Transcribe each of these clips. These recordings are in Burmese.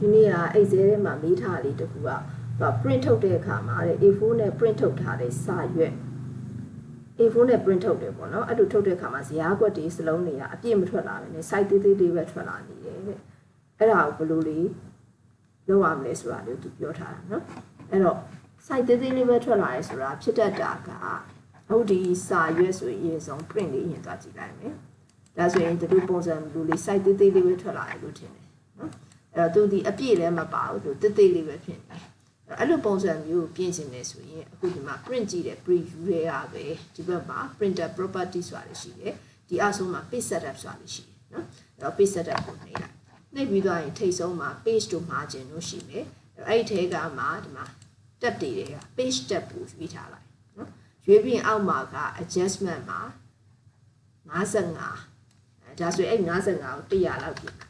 ဒီနေ့ကအဲ့ဇဲထဲမှာမေးထားလေးတစ်ခုကသူက print ထုတ်တဲ့အခါမှာတဲ့ A4 နဲ့ print ထုတ်ထားတဲ့စာရွက် A4 နဲ့ print ထုတ်တယ်ပေါ့နော်အဲ့လိုထုတ်တဲ့အခါမှာဇရာကွက်တွေစလုံးတွေကအပြည့်မထွက်လာဘူးね site သေးသေးလေးပဲထွက်လာနေတယ်တဲ့အဲ့ဒါကိုဘယ်လိုလေးလုပ်ရမလဲဆိုတာလေးသူပြောထားတာနော်အဲ့တော့ site သေးသေးလေးပဲထွက်လာရဲဆိုတာဖြစ်တတ်တာကဟုတ်ဒီစာရွက်ဆိုရင်အရင်ဆုံး print လေးရင်သွားကြည့်လိုက်မယ်ဒါဆိုရင်တို့ပုံစံလူလေး site သေးသေးလေးပဲထွက်လာတယ်လို့ထင်တယ်နော် အဲ့တော့သူဒီအပြည့်လည်းမပါဘူးသူသေးသေးလေးပဲဖြစ်နေတယ်အဲ့လိုပုံစံမျိုးပြင်ချင်နေဆိုရင်အခုဒီမှာ print ကြည့်တဲ့ preview တွေကပဲဒီဘက်မှာ printer property ဆိုတာရှိတယ်ဒီအဆုံးမှာ page setup ဆိုတာရှိတယ်နော်အဲ့တော့ page setup ကိုနှိပ်လိုက်နှိပ်ပြီးသွားရင်ထိတ်ဆုံးမှာ page တို့ margin တို့ရှိမယ်အဲ့ဒီထဲကမှဒီမှာ tab တွေက page tab ကိုရွေးထားလိုက်နော်ရွေးပြီးအောက်မှာက adjustment မှာ55အဲဒါဆိုရင်အဲ့55ကို100လောက်ပြင်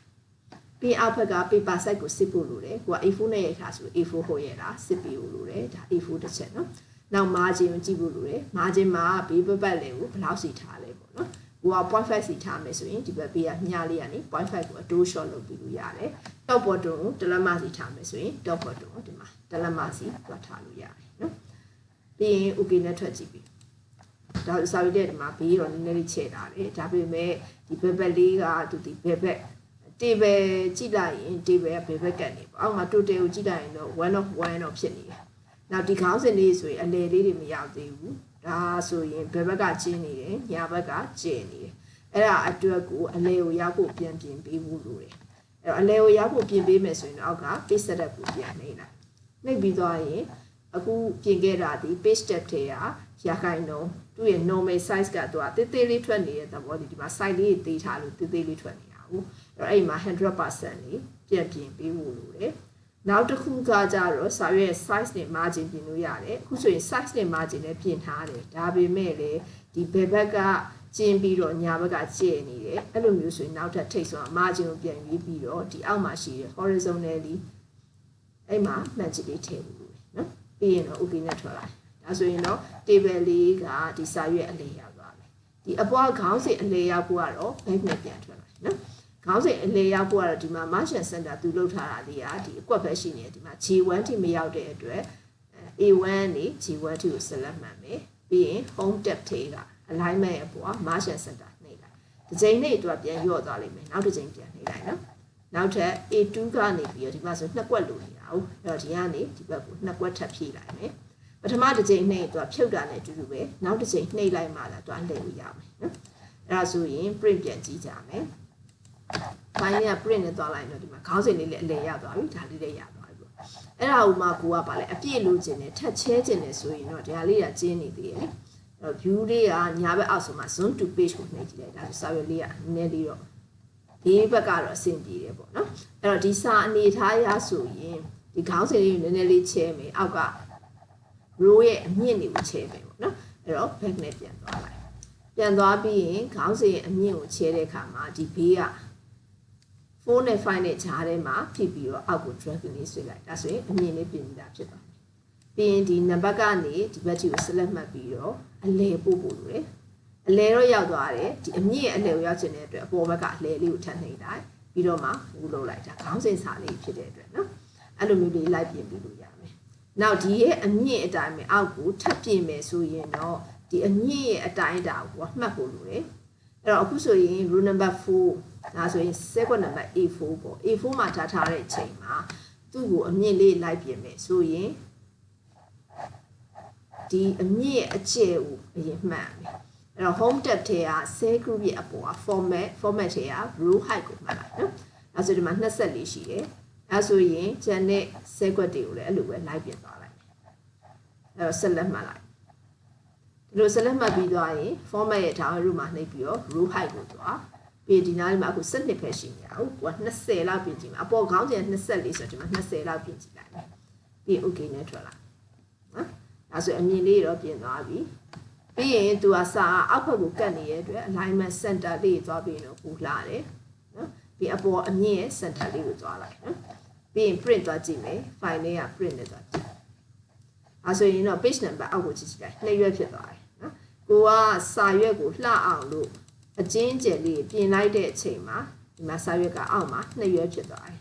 ပြီးအောက်ဘက်က paper size ကိုစစ်ဖို့လိုတယ်ကိုက A4 နဲ့ရိုက်ထားဆို A4 ဟုတ်ရဲ့လားစစ်ပြီးလို့လိုတယ်ဒါ A4 တစ်ချက်နော်နောက် margin ကိုကြည့်ဖို့လိုတယ် margin မှာဘေးပတ်ပတ်လေးကိုဘယ်လောက်စီထားလဲပေါ့နော်ကိုက0.5စီထားမယ်ဆိုရင်ဒီဘက်ဘေးကညလေးကနေ0.5ကိုအတိုး short လုပ်ပြီးလို့ရတယ် top bottom ကိုတလက်မစီထားမယ်ဆိုရင် top bottom ကိုဒီမှာတလက်မစီတွက်ထားလို့ရတယ်နော်ပြီးရင် okay နဲ့ထွက်ကြည့်ပြီဒါစာရီတဲ့ဒီမှာဘေးတော့နည်းနည်းလေးချဲ့ထားတယ်ဒါပေမဲ့ဒီဘက်ဘက်လေးကသူဒီဘက်ဘက် table ကြည့်လိုက်ရင် table ကဘယ်ဘက်ကနေပေါ့အောက်မှာ total ကိုကြည့်လိုက်ရင်တော့1 of 1တော့ဖြစ်နေတယ်နောက်ဒီခေါင်းစဉ်လေးဆိုရင်အလယ်လေးတွေမရောက်သေးဘူးဒါဆိုရင်ဘယ်ဘက်ကကျင်းနေတယ်ညာဘက်ကကျင်းနေတယ်အဲ့ဒါအတွက်ကိုအလယ်ကိုရောက်ဖို့ပြန်ပြင်ပေးဖို့လိုတယ်အဲ့တော့အလယ်ကိုရောက်ဖို့ပြင်ပေးမယ်ဆိုရင်တော့အောက်က page setup ကိုပြန်နှိပ်လိုက်နှိပ်ပြီးသွားရင်အခုပြင်ခဲ့တာဒီ page step ထဲကရခိုင်တော့သူ့ရဲ့ normal size ကသူကတေးသေးလေးထွက်နေတဲ့သဘောဒီဒီမှာ site လေးတွေသေးထားလို့တေးသေးလေးထွက်နေတာဟုတ်အဲ့အဲ့မှာ100%လေးပြန်ပြင်ပေးဖို့လိုတယ်နောက်တစ်ခုကကြတော့စာရွက် size နဲ့ margin ပြင်လို့ရတယ်အခုဆိုရင် size နဲ့ margin နဲ့ပြင်ထားတယ်ဒါပေမဲ့လေဒီဘယ်ဘက်ကကျင်းပြီးတော့ညာဘက်ကကျဲနေတယ်အဲ့လိုမျိုးဆိုရင်နောက်ထပ်ထိတ်ဆုံး margin ကိုပြန်ရွေးပြီးတော့ဒီအောက်မှာရှိတဲ့ horizontally အဲ့မှာမှန်ချစ်လေးထည့်ဖို့လိုတယ်နော်ပြီးရင်တော့ okay နဲ့ထွက်လာဒါဆိုရင်တော့ table လေးကဒီစာရွက်အလေရောက်သွားမယ်ဒီအပွားခေါင်းစဉ်အလေရောက်ဖို့ကတော့ back နဲ့ပြန်ထွက်လာနော် ခေါင်းစဉ်အလေရောက်ဖို့ကတော့ဒီမှာ margin center သူလုပ်ထားတာလေးကဒီအကွက်ပဲရှိနေတယ်ဒီမှာ G1 ထိမရောက်တဲ့အတွက် A1 နေ G1 ထိကို select မှန်မယ်ပြီးရင် home tab ထဲက alignment ရဲ့ပေါ် margin center နှိပ်လိုက်ဒီချိန်နှိပ်တော့ပြန်ရော့သွားလိမ့်မယ်နောက်တစ်ချိန်ပြန်နှိပ်လိုက်နော်နောက်ထပ် A2 ကနေပြီးတော့ဒီမှာဆိုနှစ်ကွက်လိုနေတာဟုတ်အဲ့တော့ဒီကနေဒီဘက်ကိုနှစ်ကွက်ထပ်ဖြည့်လိုက်မယ်ပထမတစ်ချိန်နှိပ်တော့ဖြုတ်တာနဲ့အတူတူပဲနောက်တစ်ချိန်နှိပ်လိုက်မှလာတော့လှည့်လို့ရမယ်နော်အဲ့ဒါဆိုရင် print ပြန်ကြည့်ကြမယ် file က print နဲ့သွားလိုက်တော့ဒီမှာခေါင်းစဉ်လေးလည်းအလည်ရသွားပြီဒါလေးလည်းရသွားပြီပေါ့အဲ့ဒါဥမာကိုကပါလဲအပြည့်လိုချင်တယ်ထက်ချဲချင်တယ်ဆိုရင်တော့ဒါလေးကကျင်းနေသေးတယ်အဲ့တော့ view လေးကညာဘက်အောက်ဆိုမှ zoom to page ကိုနှိပ်ကြည့်လိုက်ဒါဆိုစာရွက်လေးကနည်းနည်းလေးတော့ဒီဘက်ကတော့အဆင်ပြေတယ်ပေါ့နော်အဲ့တော့ဒီစာအနေထားရဆိုရင်ဒီခေါင်းစဉ်လေးကိုနည်းနည်းလေးချဲမယ်အောက်က row ရဲ့အမြင့်တွေကိုချဲမယ်ပေါ့နော်အဲ့တော့ back နဲ့ပြန်သွားလိုက်ပြန်သွားပြီးရင်ခေါင်းစဉ်ရဲ့အမြင့်ကိုချဲတဲ့အခါမှာဒီဘေးက 4နဲ့5နဲ့ဂျားထဲမှာဖြစ်ပြီးတော့အောက်ကို drag လေးဆွဲလိုက်ဒါဆိုရင်အမြင့်လေးပြင်ပြီးသားဖြစ်သွားပြီပြီးရင်ဒီနံပါတ်ကနေဒီဘက်ကြီးကို select မှတ်ပြီးတော့အလဲပို့ပို့လို့ရတယ်အလဲတော့ရောက်သွားတယ်ဒီအမြင့်အလဲကိုရောက်ချင်တဲ့အတွက်အပေါ်ဘက်ကအလဲလေးကိုထပ်နှိပ်လိုက်ပြီးတော့မှဝူလုပ်လိုက်တာခေါင်းစဉ်စာလေးဖြစ်တဲ့အတွက်နော်အဲ့လိုမျိုးလေးလိုက်ပြင်ပြီးလို့ရမယ်နောက်ဒီရဲ့အမြင့်အတိုင်းပဲအောက်ကိုထပ်ပြင်မယ်ဆိုရင်တော့ဒီအမြင့်ရဲ့အတိုင်းအတာကိုမှတ်ဖို့လိုတယ် အဲ့တော့အခုဆိုရင် rule number 4ဒါဆိုရင် second number A4 ပေါ့ A4 မှာထားထားတဲ့အချိန်မှာသူ့ကိုအမြင့်လေးလိုက်ပြင်မယ်ဆိုရင်ဒီအမြင့်ရဲ့အကျယ်ကိုအရင်မှတ်မယ်အဲ့တော့ home tab ထဲက cell group ရဲ့အပေါ်က format format ထဲက row height ကိုမှတ်လိုက်နော်အဲဆိုဒီမှာ24ရှိတယ်အဲဆိုရင်ကျန်တဲ့ cell group တွေကိုလည်းအဲ့လိုပဲလိုက်ပြင်သွားလိုက်အဲ့တော့ဆက်လက်မှတ်လိုက် ဒီလိုဆက်လက်မှတ်ပြီးသွားရင် format ရဲ့ down row မှာနှိပ်ပြီးတော့ row height ကိုသွားပြီးဒီနားလေးမှာအခု7ပဲရှိနေတာဟုတ်ကိုက20လောက်ပြင်ကြည့်မှာအပေါ်ခေါင်းကျင်24ဆိုတော့ဒီမှာ20လောက်ပြင်ကြည့်လိုက်မယ်ပြီး okay နဲ့ထွက်လာနော်ဒါဆိုအမြင်လေးတော့ပြင်သွားပြီပြီးရင်သူကစာအောက်ဘက်ကိုကတ်နေတဲ့အတွက် alignment center လေးသွားပြီးတော့ပူလာတယ်နော်ပြီးအပေါ်အမြင့်ရဲ့ center လေးကိုသွားလိုက်နော်ပြီးရင် print သွားကြည့်မယ် file လေးက print နဲ့သွားကြည့်အဲဆိုရင်တော့ page number အောက်ကိုကြည့်ကြည့်လိုက်နှစ်ရွက်ဖြစ်သွားတယ်နော် ကိုကစာရွက်ကိုလှအောင်လို့အချင်းကျယ်လေးပြင်လိုက်တဲ့အချိန်မှာဒီမှာစာရွက်ကအောက်မှာနှစ်ရွက်ဖြစ်သွားတယ်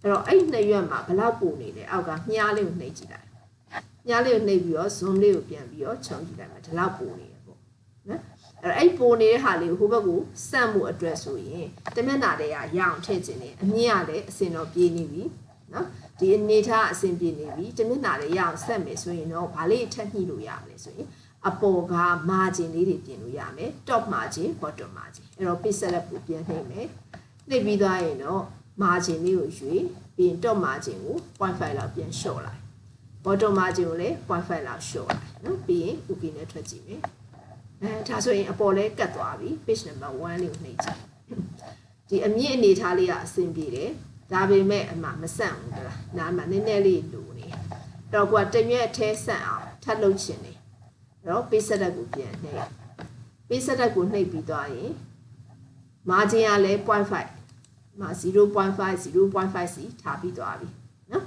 အဲ့တော့အဲ့နှစ်ရွက်မှာဘယ်လောက်ပူနေလဲအောက်ကမြားလေးကိုနှိပ်ကြည့်လိုက်မြားလေးကိုနှိပ်ပြီးတော့ zoom လေးကိုပြန်ပြီးတော့ခြုံကြည့်လိုက်မှာဒီလောက်ပူနေတယ်ပေါ့နော်အဲ့တော့အဲ့ပူနေတဲ့ဟာလေးကိုဟိုဘက်ကိုစမ်းမှုအတွက်ဆိုရင်တမျက်နှာတွေကရအောင်ထည့်ခြင်းနေအမြင့်ကလည်းအစင်တော့ပြေးနေပြီနော်ဒီအနေထားအဆင်ပြေနေပြီတမျက်နှာတွေရအောင်ဆက်မယ်ဆိုရင်တော့ဘာလေးထပ်ညှိလို့ရမလဲဆိုရင် အပေါ်က margin လေးတွေပြင်လို့ရမယ် top margin bottom margin အဲ့တော့ page setup ကိုပြန်နှိပ်မယ်နှိပ်ပြီးသွားရင်တော့ margin လေးကိုရွေးပြီးရင် top margin ကို0.5လောက်ပြန်လျှော့လိုက် bottom margin ကိုလည်း0.5လောက်လျှော့လိုက်နော်ပြီးရင် okay နဲ့ထွက်ကြည့်မယ်အဲဒါဆိုရင်အပေါ်လဲကတ်သွားပြီ page number 1လေးကိုနှိပ်ကြည့်ဒီအမြင့်အနေထားလေးကအဆင်ပြေတယ်ဒါပေမဲ့အမှမဆန့်ဘူးလားနားမှာနည်းနည်းလေးလိုနေတော့ကွာတရွက်အထဲဆန့်အောင်ထပ်လုပ်ချင်တယ် တော့ page setup ကိုပြန်နှိပ် page setup ကိုနှိပ်ပြီးသွားရင် margin ကလည်း0.5မှာ0.5 0.5စီထားပြီးသွားပြီနော်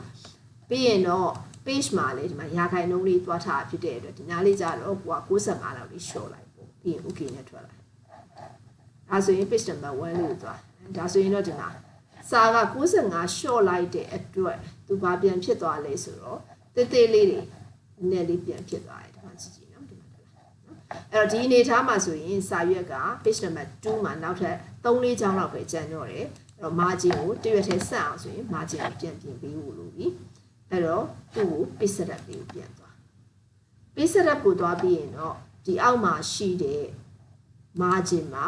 ပြီးရင်တော့ page မှာလည်းဒီမှာရာခိုင်နှုန်းလေးတွားထားဖြစ်တဲ့အတွက်ဒီနားလေးကြတော့ကိုက65လောက်လေး short လိုက်ပေါ့ပြီးရင် okay နဲ့ထွက်လိုက်ဒါဆိုရင် page number 1လေးကိုသွားဒါဆိုရင်တော့ဒီမှာစာက65 short လိုက်တဲ့အတွက်သူဘာပြန်ဖြစ်သွားလဲဆိုတော့တေးသေးလေးတွေနည်းလေးပြန်ဖြစ်သွားတယ်ဒီမှာကြည့်ကြည့်နော်ဒီမှာတက်လာနော် အဲ့တော့ဒီအနေထားမှာဆိုရင်စာရွက်က page number 2မှာနောက်ထပ်3-4ကြောင်းလောက်ပဲကျန်တော့တယ်အဲ့တော့ margin ကိုတရွက်ထဲဆက်အောင်ဆိုရင် margin ကိုပြန်ပြင်ပေးဖို့လိုပြီအဲ့တော့သူ့ကို page setup လေးကိုပြန်သွား page setup ကိုသွားပြီးရင်တော့ဒီအောက်မှာရှိတဲ့ margin မှာ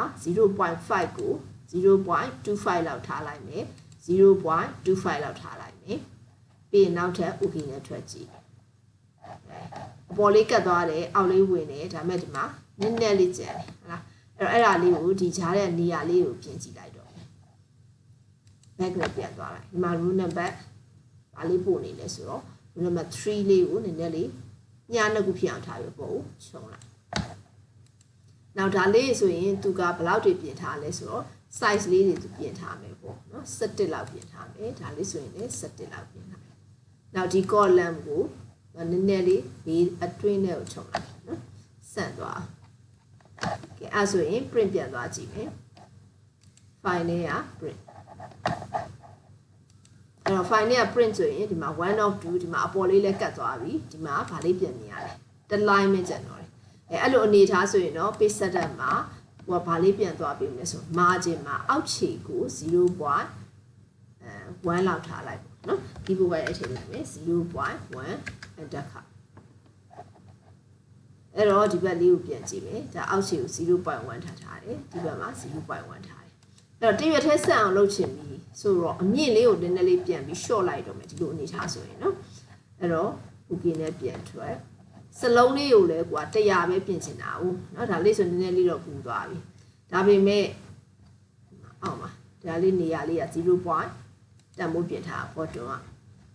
0.5ကို0.25လောက်ထားလိုက်မယ်0.25လောက်ထားလိုက်မယ်ပြီးရင်နောက်ထပ် okay နဲ့ထွက်ကြည့် အပေါ်လေးကတ်သွားတယ်အောက်လေးဝင်တယ်ဒါမဲ့ဒီမှာနည်းနည်းလေးကျန်တယ်ဟုတ်လားအဲ့တော့အဲ့ဒါလေးကိုဒီကြားတဲ့နေရာလေးကိုပြင်ကြည့်လိုက်တော့ back နဲ့ပြန်သွားလိုက်ဒီမှာ rule number ဘာလေးပို့နေလဲဆိုတော့ rule number 3လေးကိုနည်းနည်းလေးညာနှစ်ခုဖြစ်အောင်ထားပြီးပို့ခြုံလိုက်နောက်ဒါလေးဆိုရင်သူကဘယ်လောက်တွေပြင်ထားလဲဆိုတော့ size လေးတွေသူပြင်ထားမယ်ပေါ့နော်17လောက်ပြင်ထားမယ်ဒါလေးဆိုရင်လည်း17လောက်ပြင်ထားမယ်နောက်ဒီ column ကို နည်းနည်းလေးဘေးအတွင်းထဲကိုခြုံလိုက်နော်ဆန့်သွားကဲအဲ့ဆိုရင် print ပြန်သွားကြည့်မယ် file နဲ့က print အဲ့တော့ file နဲ့က print ဆိုရင်ဒီမှာ1 of 2ဒီမှာအပေါ်လေးလည်းကတ်သွားပြီဒီမှာဗာလေးပြန်မြင်ရတယ်တစ် line ပဲကျန်တော့တယ်အဲအဲ့လိုအနေထားဆိုရင်တော့ page setup မှာဟိုကဗာလေးပြန်သွားပြီမလဲဆို margin မှာအောက်ခြေကို 0.1လောက်ထားလိုက်ပေါ့နော်ဒီဘဝရဲ့အထည်လိုက်မယ်0.1 enter ခါအဲ့တော့ဒီဘက်လေးကိုပြန်ကြည့်မယ်ဒါအောက်ခြေကို0.1ထားထားတယ်ဒီဘက်မှာ0.1ထားတယ်အဲ့တော့တရွက်ထဲဆက်အောင်လုပ်ချင်ပြီဆိုတော့အမြင့်လေးကိုနည်းနည်းလေးပြန်ပြီး short လိုက်တော့မယ်ဒီလိုအနေထားဆိုရင်နော်အဲ့တော့ okay နဲ့ပြန်ထွက်စလုံးလေးကိုလည်းကွာ100ပဲပြင်ချင်တာဟုတ်เนาะဒါလေးဆိုနည်းနည်းလေးတော့ပူသွားပြီဒါပေမဲ့အောက်မှာဒါလေးနေရာလေးက0. တန်ဖိုးပြင်ထားပေါ်တွန်းက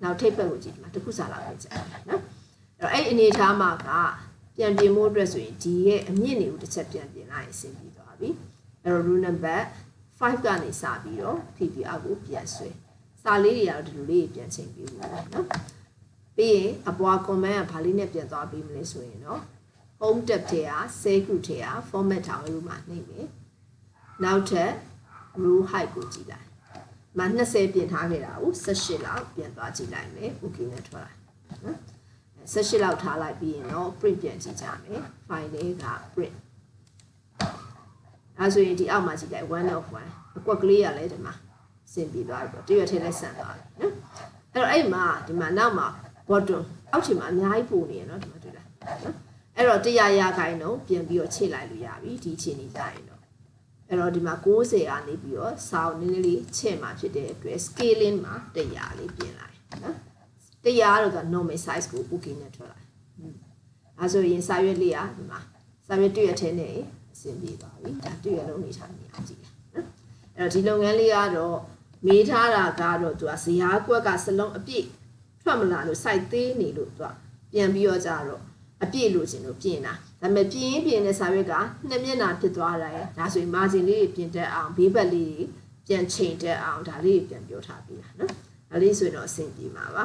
နောက်ထိပ်ဘက်ကိုကြည့်ဒီမှာတစ်ခုစားလောက်ပဲကြာတယ်နော်အဲ့တော့အဲ့အနေထားမှာကပြန်ပြင်ဖို့အတွက်ဆိုရင်ဒီရဲ့အမြင့်တွေကိုတစ်ချက်ပြန်ပြင်လိုက်ရင်အဆင်ပြေသွားပြီအဲ့တော့ rule number 5ကနေစပြီးတော့ PPR ကိုပြန်ဆွဲစာလေးတွေကတော့ဒီလိုလေးပြန်ချိန်ပေးဖို့နော်ပြီးရင်အပွား comment ကဘာလေးနဲ့ပြန်သွားပြီးမလဲဆိုရင်တော့ home tab ထဲက save group ထဲက format ထားလို့မှနှိမ့်မယ်နောက်ထပ် rule height ကိုကြည့်လိုက် မ20ပြင်ထားခဲ့တာကို18လောက်ပြန်သွားကြည့်လိုက်မယ် okay နဲ့ထွက်လိုက်နော်18လောက်ထားလိုက်ပြီးရင်တော့ print ပြန်ကြည့်ကြမယ် file လေးက print အဲဆိုရင်ဒီအောက်မှာကြည့်လိုက်1 of 1အကွက်ကလေးရလဲဒီမှာစင်ပြီးသွားပြီပေါ့တရွက်ထဲလဲဆန်သွားပြီနော်အဲ့တော့အဲ့မှာဒီမှာနောက်မှာ bottom အောက်ခြေမှာအများကြီးပုံနေရနော်ဒီမှာတွေ့လားနော်အဲ့တော့တရားရခိုင်းတော့ပြန်ပြီးတော့ခြေလိုက်လို့ရပြီဒီခြေနေကြရင်တော့ အဲ့တော့ဒီမှာ60ကနေပြီးတော့စောင်းနည်းနည်းလေးချဲ့မှာဖြစ်တဲ့အတွက် scaling မှာ100လေးပြင်လိုက်နော်100တော့က normal size ကို booking နဲ့ထွက်လိုက်အဲဆိုရင်စာရွက်လေးอ่ะဒီမှာစာရွက်တွေ့ရတဲ့နေအဆင်ပြေသွားပြီဒါတွေ့ရလုံးနေထားနေအောင်ကြည့်နော်အဲ့တော့ဒီလုပ်ငန်းလေးကတော့မေးထားတာကတော့သူကဇရာကွက်ကစလုံးအပြည့်ထွက်မလာလို့စိုက်သေးနေလို့သူကပြန်ပြီးတော့ကြတော့ အပြည့်လို့ခြင်းလို့ပြင်တာဒါပေမဲ့ပြင်ရင်ပြင်တဲ့စာရွက်ကနှစ်မျက်နှာဖြစ်သွားတယ်ဒါဆိုရင် margin လေးတွေပြင်တတ်အောင်ဘေးဘက်လေးတွေပြန်ချိန်တတ်အောင်ဒါလေးတွေပြန်ပြောထားပေးတာနော်ဒါလေးဆိုရင်တော့အဆင်ပြေမှာပါ